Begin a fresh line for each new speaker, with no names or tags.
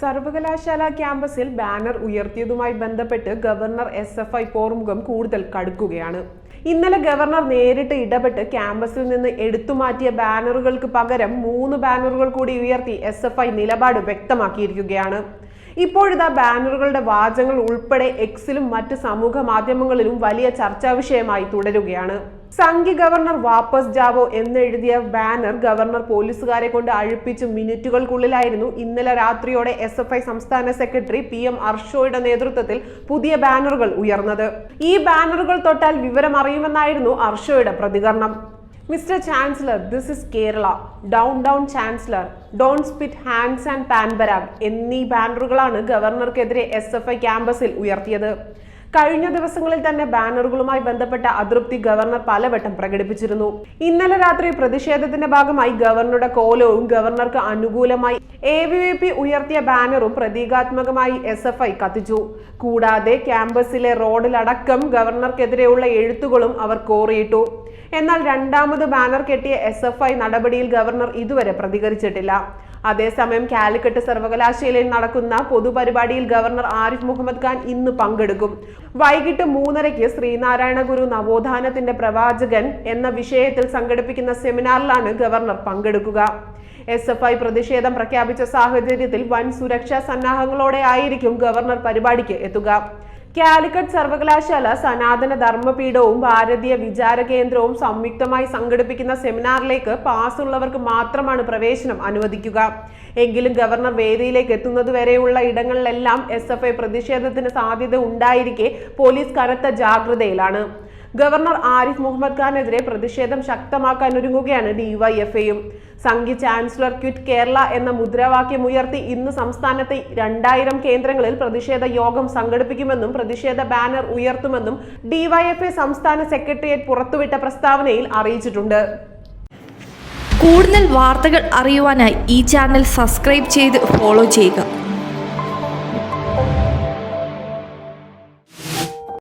സർവകലാശാല ക്യാമ്പസിൽ ബാനർ ഉയർത്തിയതുമായി ബന്ധപ്പെട്ട് ഗവർണർ എസ് എഫ് ഐ പോർമുഖം കൂടുതൽ കടുക്കുകയാണ്. ഇന്നലെ ഗവർണർ നേരിട്ട് ഇടപെട്ട് ക്യാമ്പസിൽ നിന്ന് എടുത്തുമാറ്റിയ ബാനറുകൾക്ക് പകരം മൂന്ന് ബാനറുകൾ കൂടി ഉയർത്തി എസ് എഫ് ഐ നിലപാട് വ്യക്തമാക്കിയിരിക്കുകയാണ്. ഇപ്പോഴിതാ ബാനറുകളുടെ വാചകങ്ങൾ ഉൾപ്പെടെ എക്സിലും മറ്റ് സമൂഹ മാധ്യമങ്ങളിലും വലിയ ചർച്ചാ വിഷയമായി തുടരുകയാണ്. സംഘി ഗവർണർ വാപ്പസ് ജാവോ എന്നെഴുതിയ ബാനർ ഗവർണർ പോലീസുകാരെ കൊണ്ട് അഴിപ്പിച്ച് മിനിറ്റുകൾക്കുള്ളിലായിരുന്നു ഇന്നലെ രാത്രിയോടെ എസ് എഫ് ഐ സംസ്ഥാന സെക്രട്ടറി പി എം അർഷോയുടെ നേതൃത്വത്തിൽ പുതിയ ബാനറുകൾ ഉയർന്നത്. ഈ ബാനറുകൾ തൊട്ടാൽ വിവരം അറിയുമെന്നായിരുന്നു അർഷോയുടെ പ്രതികരണം. Mister chancellor this is Kerala down down chancellor don't spit hands and Pan Parag എന്നീ ബാനറുകളാണ് ഗവർണർക്കെതിരെ എസ് എഫ് ഐ ക്യാമ്പസിൽ ഉയർത്തിയത്. കഴിഞ്ഞ ദിവസങ്ങളിൽ തന്നെ ബാനറുകളുമായി ബന്ധപ്പെട്ട അതൃപ്തി ഗവർണർ പലവട്ടം പ്രകടിപ്പിച്ചിരുന്നു. ഇന്നലെ രാത്രി പ്രതിഷേധത്തിന്റെ ഭാഗമായി ഗവർണറുടെ കോലവും ഗവർണർക്ക് അനുകൂലമായി എ ഉയർത്തിയ ബാനറും പ്രതീകാത്മകമായി എസ് എഫ് ഐ കത്തിച്ചു. കൂടാതെ ക്യാമ്പസിലെ റോഡിലടക്കം ഗവർണർക്കെതിരെയുള്ള എഴുത്തുകളും അവർ കോറിയിട്ടു. എന്നാൽ രണ്ടാമത് ബാനർ കെട്ടിയ എസ് എഫ് ഐ നടപടിയിൽ ഗവർണർ ഇതുവരെ പ്രതികരിച്ചിട്ടില്ല. അതേസമയം കാലിക്കറ്റ് സർവകലാശാലയിൽ നടക്കുന്ന പൊതുപരിപാടിയിൽ ഗവർണർ ആരിഫ് മുഹമ്മദ് ഖാൻ ഇന്ന് പങ്കെടുക്കും. വൈകിട്ട് മൂന്നരയ്ക്ക് ശ്രീനാരായണ ഗുരു നവോത്ഥാനത്തിന്റെ പ്രവാചകൻ എന്ന വിഷയത്തിൽ സംഘടിപ്പിക്കുന്ന സെമിനാറിലാണ് ഗവർണർ പങ്കെടുക്കുക. എസ് എഫ് ഐ പ്രതിഷേധം പ്രഖ്യാപിച്ച സാഹചര്യത്തിൽ വൻ സുരക്ഷാ സന്നാഹങ്ങളോടെ ആയിരിക്കും ഗവർണർ പരിപാടിക്ക് എത്തുക. കാലിക്കറ്റ് സർവകലാശാല സനാതന ധർമ്മപീഠവും ഭാരതീയ വിചാര കേന്ദ്രവും സംയുക്തമായി സംഘടിപ്പിക്കുന്ന സെമിനാറിലേക്ക് പാസ് ഉള്ളവർക്ക് മാത്രമാണ് പ്രവേശനം അനുവദിക്കുക. എങ്കിലും ഗവർണർ വേദിയിലേക്ക് എത്തുന്നതുവരെയുള്ള ഇടങ്ങളിലെല്ലാം എസ് എഫ് ഐ പ്രതിഷേധത്തിന് സാധ്യത ഉണ്ടായിരിക്കെ പോലീസ് കനത്ത ജാഗ്രതയിലാണ്. ഗവർണർ ആരിഫ് മുഹമ്മദ് ഖാനെതിരെ പ്രതിഷേധം ശക്തമാക്കാൻ ഒരുങ്ങുകയാണ് ഡിവൈഎഫ്ഐയും സംഘി ചാൻസലർ ക്വിറ്റ് കേരള എന്ന മുദ്രാവാക്യം ഉയർത്തി ഇന്ന് സംസ്ഥാനത്തെ രണ്ടായിരം കേന്ദ്രങ്ങളിൽ പ്രതിഷേധ യോഗം സംഘടിപ്പിക്കുമെന്നും പ്രതിഷേധ ബാനർ ഉയർത്തുമെന്നും ഡിവൈഎഫ്എ സംസ്ഥാന സെക്രട്ടേറിയറ്റ് പുറത്തുവിട്ട പ്രസ്താവനയിൽ അറിയിച്ചിട്ടുണ്ട്.
കൂടുതൽ വാർത്തകൾ അറിയുവാനായി ഈ ചാനൽ സബ്സ്ക്രൈബ് ചെയ്ത് ഫോളോ ചെയ്യുക.